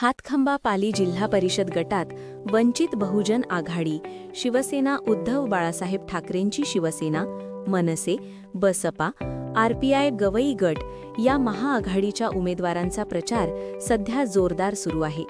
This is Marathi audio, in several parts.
हातखंबा पाली जिल्हा परिषद गटात वंचित बहुजन आघाडी शिवसेना उद्धव बाळासाहेब ठाकरेंची शिवसेना मनसे बसपा आरपीआय गवई गट या महाआघाडीच्या उमेदवारांचा प्रचार सध्या जोरदार सुरू आहे.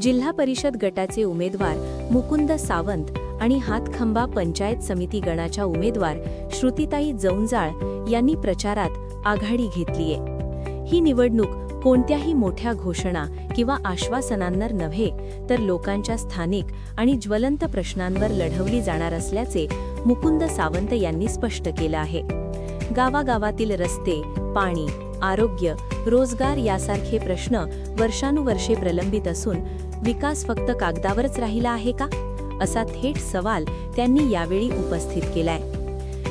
जिल्हा परिषद गटाचे उमेदवार मुकुंद सावंत आणि हातखंबा पंचायत समिती गणाच्या उमेदवार श्रुतिताई जौंजाळ यांनी प्रचारात आघाडी घेतलीय. ही निवडणूक कोणत्याही मोठ्या घोषणा किंवा आश्वासनांवर नव्हे तर लोकांच्या स्थानिक आणि ज्वलंत प्रश्नांवर लढवली जाणार असल्याचे मुकुंद सावंत यांनी स्पष्ट केलं आहे. गावागावातील रस्ते पाणी आरोग्य रोजगार यासारखे प्रश्न वर्षानुवर्षे प्रलंबित असून विकास फक्त कागदावरच राहिला आहे का? असा थेट सवाल त्यांनी यावेळी उपस्थित केलाय.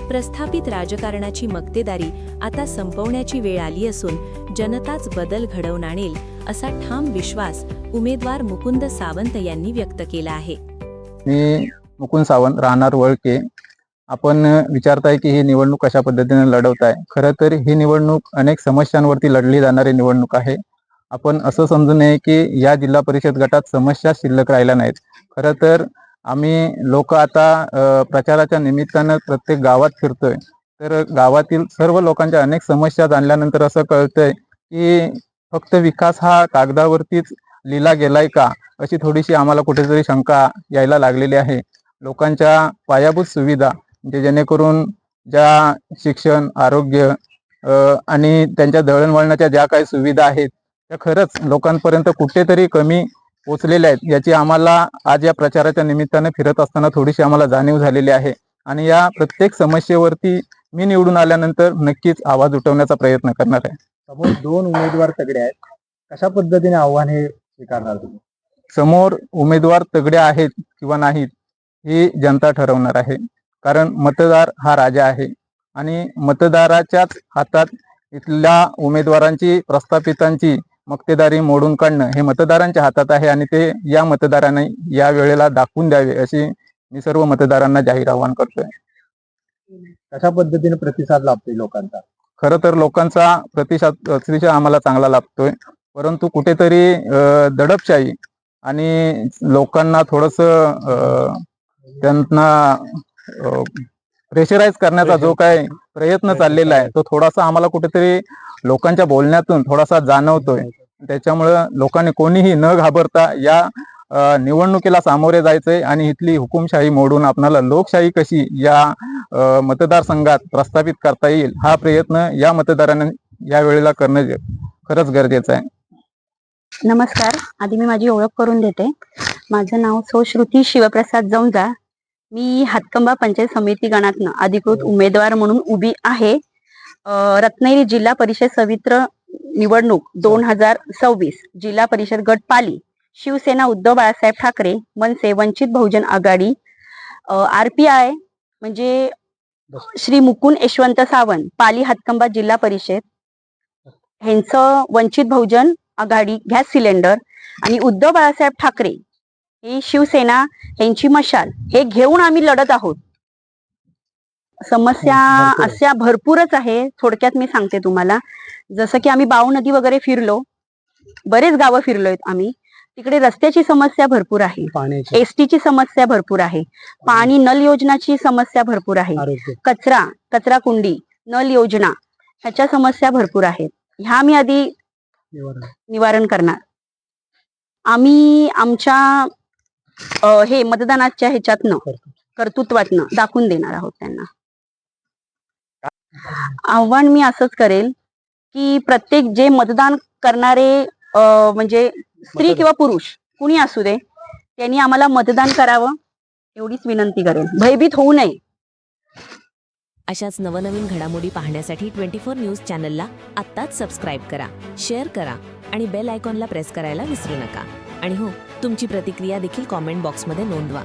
प्रस्थापित राजकारणाची मक्तेदारी आता संपवण्याची वेळ आली असून जनताच बदल घडवून आणेल असा ठाम विश्वास उमेदवार मुकुंद सावंत यांनी व्यक्त केला आहे. मी मुकुंद सावंत राहणार वळके. आपण विचारताय की ही निवडणूक कशा पद्धतीने लढवताय? खरं तर ही निवडणूक अनेक समस्यांवरती लढली जाणारी निवडणूक आहे. आपण असं समजू नये की या जिल्हा परिषद गटात समस्या शिल्लक राहिल्या नाहीत. खरं तर आम्ही लोक आता प्रचाराच्या निमित्तानं प्रत्येक गावात फिरतोय. तर गावातील सर्व लोकांच्या अनेक समस्या जाणल्यानंतर असं कळतंय की फक्त विकास हा कागदावरतीच लिहिला गेलाय का? अशी थोडीशी आम्हाला कुठेतरी शंका यायला लागलेली आहे. लोकांच्या पायाभूत सुविधा म्हणजे जेणेकरून ज्या शिक्षण आरोग्य आणि त्यांच्या दळणवळणाच्या ज्या काही सुविधा आहेत त्या खरंच लोकांपर्यंत कुठेतरी कमी पोचलेल्या आहेत. याची आम्हाला आज या प्रचाराच्या निमित्ताने फिरत असताना थोडीशी आम्हाला जाणीव झालेली आहे. आणि या प्रत्येक समस्येवरती मी निवडून आल्यानंतर नक्कीच आवाज उठवण्याचा प्रयत्न करणार आहे. समोर दोन उमेदवार तगडे आहेत. कशा पद्धतीने आव्हान हे स्वीकारणार तुम्ही? समोर उमेदवार तगडे आहेत किंवा नाहीत ही जनता ठरवणार आहे. कारण मतदार हा राजा आहे. आणि मतदाराच्याच हातात इथल्या उमेदवारांची प्रस्थापितांची मक्तेदारी मोडून काढणं हे मतदारांच्या हातात आहे आणि ते या मतदारांनी या वेळेला दाखवून द्यावे अशी मी सर्व मतदारांना जाहीर आवाहन करतोय. कशा पद्धतीने प्रतिसाद लाभतोय लोकांचा? खरं तर लोकांचा प्रतिसाद अतिशय आम्हाला चांगला लाभतोय. परंतु कुठेतरी दडपशाही आणि लोकांना थोडस त्यांना प्रेशराईज करण्याचा जो काय प्रयत्न चाललेला आहे तो थोडासा आम्हाला कुठेतरी लोकांच्या बोलण्यातून थोडासा जाणवतोय. त्याच्यामुळं लोकांनी कोणीही न घाबरता या निवडणुकीला सामोरे जायचंय आणि इथली हुकुमशाही मोडून आपणाला लोकशाही कशी या मतदारसंघात प्रस्थापित करता येईल हा प्रयत्न या मतदारांनी या वेळेला करणं खरंच गरजेचं आहे. नमस्कार. आधी मी माझी ओळख करून देते. माझं नाव सौ श्रुती शिवप्रसाद जौंजा. मी हातकंबा पंचायत समिती गणातनं अधिकृत उमेदवार म्हणून उभी आहे. रत्नागिरी जिल्हा परिषद सवित्र निवडणूक दोन हजार सव्वीस जिल्हा परिषद गट पाली शिवसेना उद्धव बाळासाहेब ठाकरे मनसे वंचित बहुजन आघाडी आरपीआय म्हणजे श्री मुकुंद यशवंत सावंत पाली हातकंबा जिल्हा परिषद ह्यांचं वंचित बहुजन आघाडी गॅस सिलेंडर आणि उद्धव बाळासाहेब ठाकरे ही शिवसेना यांची मशाल हे घेऊन आम्ही लढत आहोत. समस्या आहे. अशा भरपूरच आहे थोडक्यात मी सांगते तुम्हाला. जसं की आम्ही बाव नदी वगैरे फिरलो बरेच गावं फिरलोय आम्ही. तिकडे रस्त्याची समस्या भरपूर आहे. एसटीची समस्या भरपूर आहे. पाणी नल योजनाची समस्या भरपूर आहे. कचरा कचरा कुंडी नल योजना ह्याच्या समस्या भरपूर आहेत. ह्या मी आधी. निवारण करणार. आम्ही आमच्या अ, हे मतदानाच्या ह्याच्यातनं कर्तृत्वातनं दाखवून देणार आहोत त्यांना. आव्हान मी असंच करेल की प्रत्येक जे मतदान करणारे अ, म्हणजे स्त्री किंवा पुरुष कुणी असू दे त्यांनी आम्हाला मतदान करावं एवढीच विनंती करेल. भयभीत होऊ नये. अशाच नवनवीन घडामोडी पाहण्यासाठी ट्वेंटी फोर न्यूज चॅनलला आत्ताच सबस्क्राईब करा शेअर करा आणि बेल आयकॉनला प्रेस करायला विसरू नका. आणि हो तुमची प्रतिक्रिया देखील कॉमेंट बॉक्समध्ये नोंदवा.